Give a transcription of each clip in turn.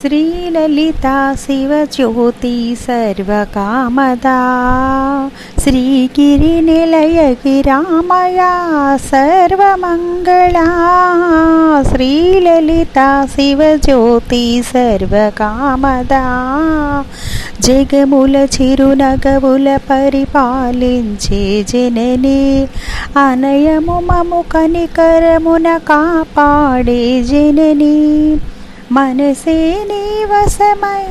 श्रीललिता शिवज्योति सर्वकामदा श्रीगिरिनिलयगिरामया सर्वमङ्गला श्रीललिता शिवज्योति सर्वकामदा జగముల చిరునగవుల పరిపాలించే జనని అనయము మము కనికరమున కాపాడే జనని మనసే నీవసమై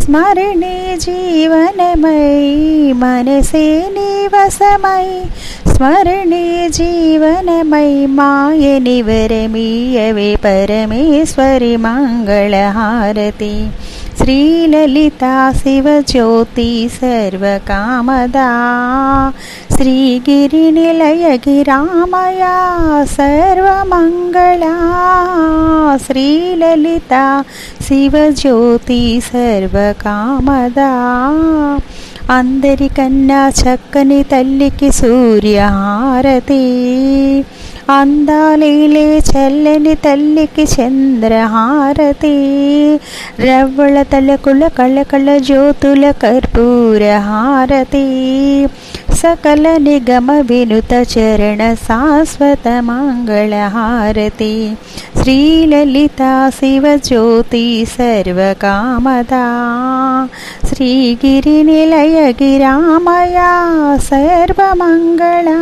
స్మరణే జీవనమై. మనసే నీవసమై స్మరణే జీవనమై. మాయని వరమీయవే పరమేశ్వరి మంగళహారతి. శ్రీలలితా శివజ్యోతి సర్వకామదా. శ్రీగిరినిలయగిరామయా సర్వమంగళా. శ్రీలలితా శివజ్యోతి సర్వకామదా అందరికన్నా చక్కని తల్లికి సూర్యహారతి అందాలీలే చల్లని తల్లికి చంద్రహారతి రవ్వళ తలకుల కళకళ జ్యోతుల కర్పూర హారతి సకల నిగమ వినుత చరణ శాశ్వత మంగళహారతి శ్రీలలితా శివజ్యోతి సర్వకామదా శ్రీగిరినిలయగిరామయా సర్వమంగళా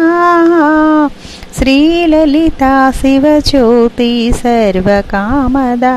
శ్రీలలితా శివజ్యోతి సర్వకామదా